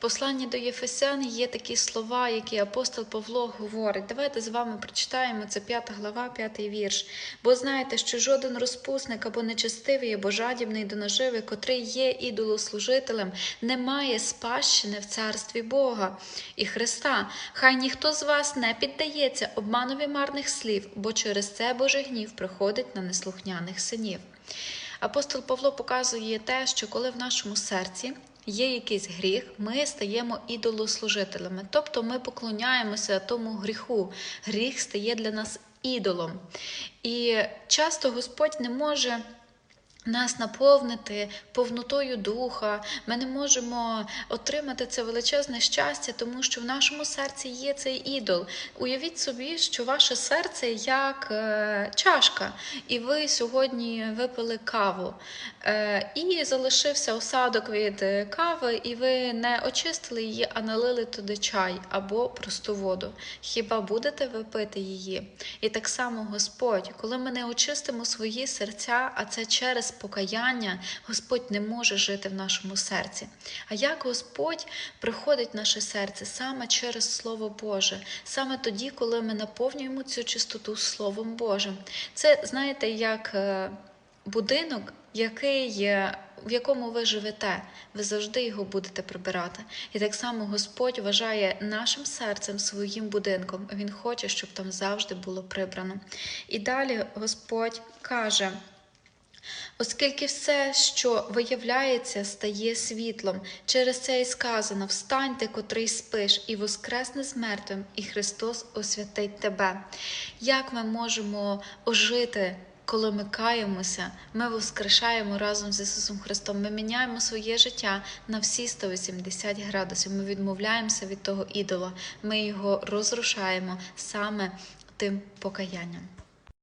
посланні до Єфесян є такі слова, які апостол Павло говорить. Давайте з вами прочитаємо це 5 глава, 5 вірш. Бо знаєте, що жоден розпусник або нечестивий, або жадібний до наживи, котрий є ідолослужителем, не має спадщини в царстві Бога і Христа. Хай ніхто з вас не піддається обманові марних слів, бо через це Божий гнів приходить на неслухняних синів. Апостол Павло показує те, що коли в нашому серці є якийсь гріх, ми стаємо ідолослужителями, тобто ми поклоняємося тому гріху. Гріх стає для нас ідолом. І часто Господь не може. Нас наповнити повнотою духа, ми не можемо отримати це величезне щастя, тому що в нашому серці є цей ідол. Уявіть собі, що ваше серце як е, чашка, і ви сьогодні випили каву, е, і залишився осадок від е, кави, і ви не очистили її, а налили туди чай або просту воду. Хіба будете ви пити її? І так само Господь, коли ми не очистимо свої серця, а це через покаяння, Господь не може жити в нашому серці. А як Господь приходить в наше серце саме через Слово Боже, саме тоді, коли ми наповнюємо цю чистоту Словом Божим. Це, знаєте, як е, будинок, який, в якому ви живете, ви завжди його будете прибирати. І так само Господь вважає нашим серцем своїм будинком. Він хоче, щоб там завжди було прибрано. І далі Господь каже. Оскільки все, що виявляється, стає світлом, через це і сказано: встаньте, котрий спиш, і воскресне з мертвим, і Христос освятить тебе. Як ми можемо ожити? Коли ми каємося, ми воскрешаємо разом з Ісусом Христом. Ми міняємо своє життя на всі 180 градусів. Ми відмовляємося від того ідола, ми його розрушаємо саме тим покаянням.